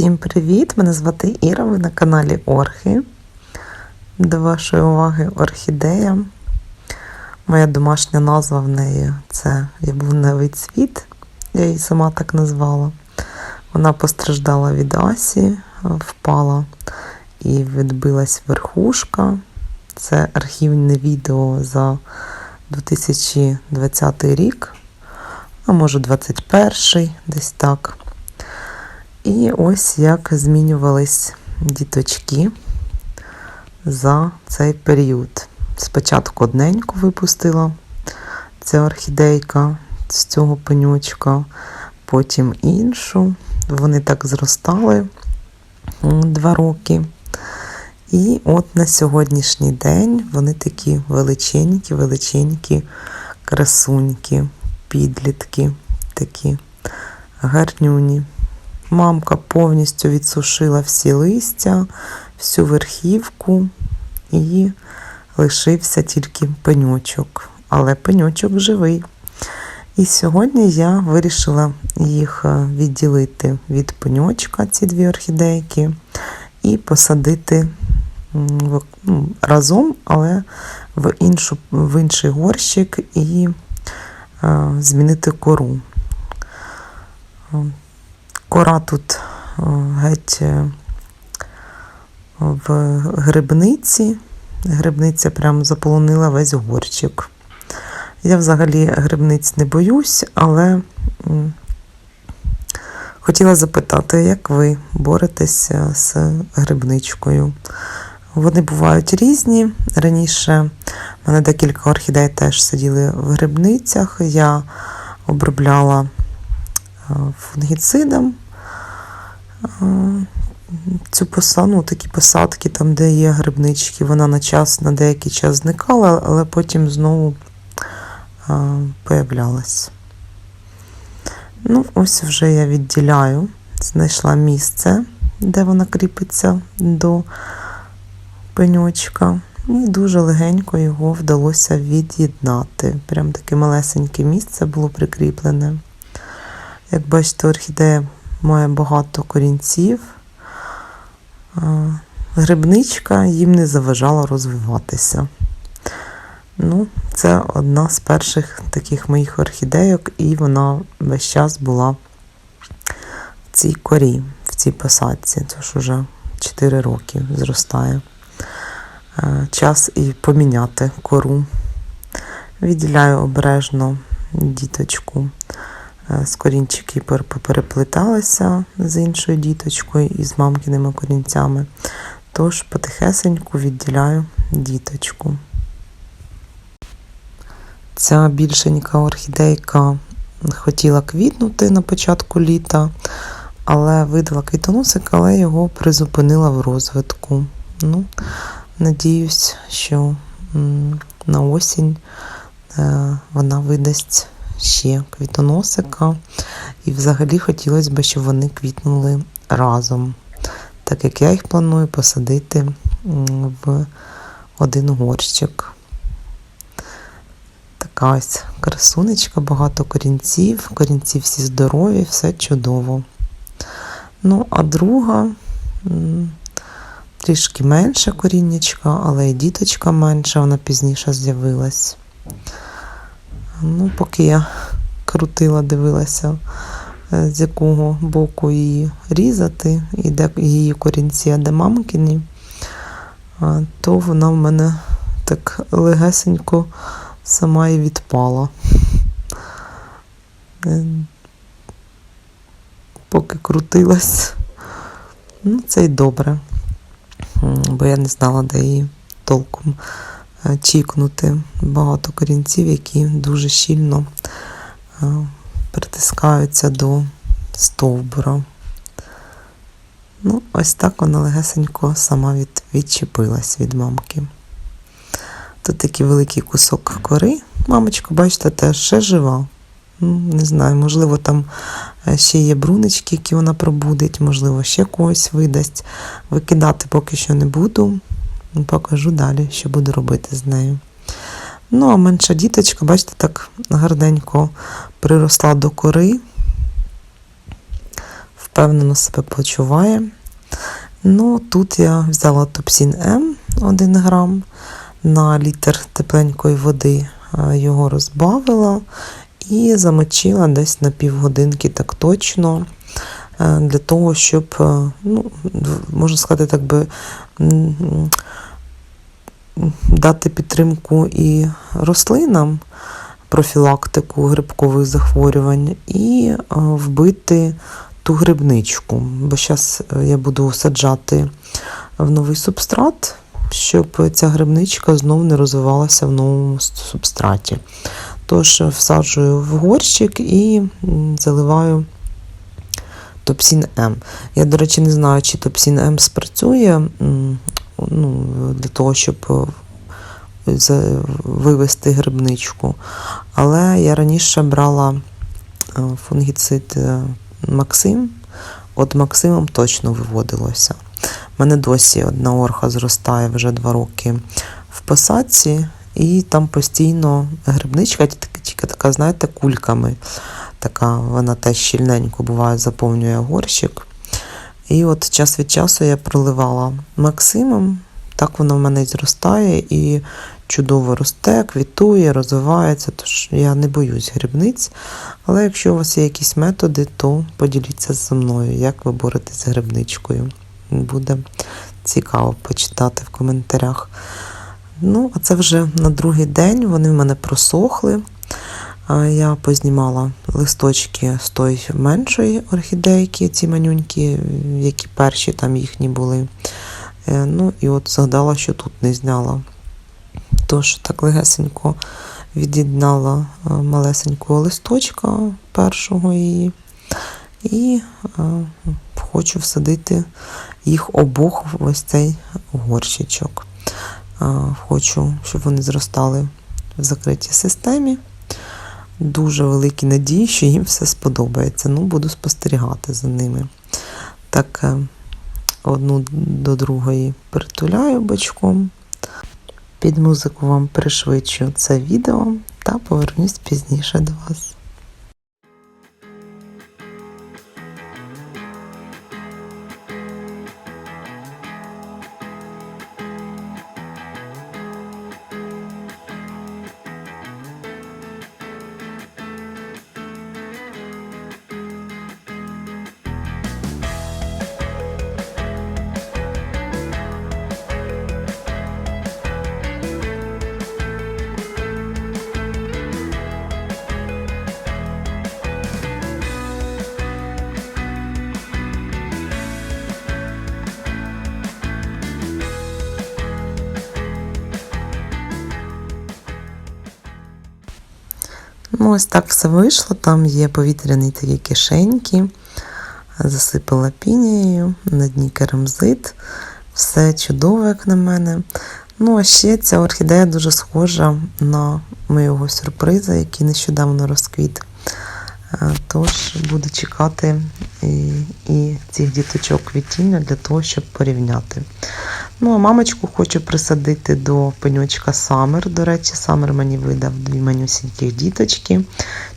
Всім привіт! Мене звати Іра, ви на каналі Орхи. До вашої уваги орхідея. Моя домашня назва в неї це яблуневий цвіт, я її сама так назвала. Вона постраждала від Асі, впала і відбилась верхушка. Це архівне відео за 2020 рік, а може 21 десь так. І ось як змінювались діточки за цей період. Спочатку одненьку випустила ця орхідейка з цього пенючка, потім іншу. Вони так зростали два роки. І от на сьогоднішній день вони такі величенькі, величенькі красуньки, підлітки, такі гарнюні. Мамка повністю відсушила всі листя, всю верхівку і лишився тільки пеньочок. Але пеньочок живий. І сьогодні я вирішила їх відділити від пеньочка, ці дві орхідейки, і посадити ну, разом, але в, іншу, в інший горщик і а, змінити кору. Кора тут геть в грибниці. Грибниця прям заполонила весь горчик. Я взагалі грибниць не боюсь, але хотіла запитати, як ви боретеся з грибничкою? Вони бувають різні. Раніше в мене декілька орхідей теж сиділи в грибницях. Я обробляла фунгіцидом цю посаду, ну, такі посадки, там, де є грибнички, вона на час, на деякий час зникала, але потім знову а, появлялась. Ну, ось вже я відділяю, знайшла місце, де вона кріпиться до пеньочка. І дуже легенько його вдалося від'єднати. Прям таке малесеньке місце було прикріплене. Як бачите, орхідея має багато корінців. Грибничка їм не заважала розвиватися. Ну, Це одна з перших таких моїх орхідейок, і вона весь час була в цій корі, в цій посадці. Це ж вже 4 роки зростає. Час і поміняти кору. Відділяю обережно діточку. З корінчики попереплеталися з іншою діточкою і з мамкиними корінцями. Тож потихесеньку відділяю діточку. Ця більшенька орхідейка хотіла квітнути на початку літа, але видала квітоносик, але його призупинила в розвитку. Ну, Надіюсь, що на осінь е, вона видасть ще квітоносика. І взагалі хотілося б, щоб вони квітнули разом. Так як я їх планую посадити в один горщик. Така ось красунечка, багато корінців, корінці всі здорові, все чудово. Ну, а друга трішки менше коріннячка, але і діточка менша, вона пізніше з'явилась. Ну, Поки я крутила, дивилася, е, з якого боку її різати, і де її корінці, а де мамкині, то вона в мене так легесенько сама і відпала. Е, поки крутилась, ну, це й добре, бо я не знала, де її толком. Е, чікнути багато корінців, які дуже щільно е, притискаються до стовбура. Ну, ось так вона легесенько сама від, відчепилась від мамки. Тут такий великий кусок кори. Мамочка, бачите, теж ще жива. Ну, Не знаю, можливо, там е, ще є брунички, які вона пробудить, можливо, ще когось видасть. Викидати поки що не буду. Покажу далі, що буду робити з нею. Ну, а менша діточка, бачите, так гарненько приросла до кори. впевнено себе почуває. Ну, тут я взяла топсін М 1 грам на літр тепленької води, е, його розбавила і замочила десь на півгодинки так точно, е, для того, щоб, е, ну, можна сказати, так би дати підтримку і рослинам, профілактику грибкових захворювань, і е, вбити ту грибничку. Бо зараз я буду саджати в новий субстрат, щоб ця грибничка знов не розвивалася в новому субстраті. Тож всаджую в горщик і заливаю Топсін М. Я, до речі, не знаю, чи Топсін М спрацює ну, для того, щоб е, вивести грибничку. Але я раніше брала е, фунгіцид е, Максим. От Максимом точно виводилося. У мене досі одна орха зростає вже два роки в посадці, і там постійно грибничка, тільки така, знаєте, кульками. Така вона теж щільненько буває, заповнює горщик. І от час від часу я проливала Максимом. Так воно в мене зростає і чудово росте, квітує, розвивається. Тож я не боюсь грибниць. Але якщо у вас є якісь методи, то поділіться зі мною, як ви боретесь з грибничкою. Буде цікаво почитати в коментарях. Ну, а це вже на другий день вони в мене просохли. Я познімала листочки з тої меншої орхідейки, ці манюнькі, які перші там їхні були. Е, Ну і от згадала, що тут не зняла. Тож так легесенько від'єднала е, малесенького листочка першого її. І е, хочу всадити їх обох в ось цей горщичок. Е, Хочу, щоб вони зростали в закритій системі. Дуже великі надії, що їм все сподобається. Ну, буду спостерігати за ними. Так, е, одну до другої притуляю бочком. Під музику вам пришвидшу це відео та повернусь пізніше до вас. Ну, ось так все вийшло. Там є повітряні такі кишеньки. Засипала пінією, на дні керамзит. Все чудово, як на мене. Ну, а ще ця орхідея дуже схожа на моєго сюрприза, який нещодавно розквіт. Е, Тож буду чекати і, і цих діточок квітіння для того, щоб порівняти. Ну, а мамочку хочу присадити до пеньочка Самер. До речі, Самер мені видав дві манюсіньких діточки.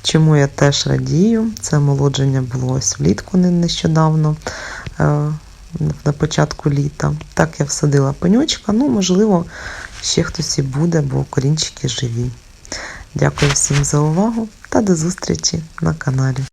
Чому я теж радію. Це молодження було ось влітку не- нещодавно, е, на початку літа. Так я всадила пеньочка. Ну, можливо, ще хтось і буде, бо корінчики живі. Дякую всім за увагу та до зустрічі на каналі.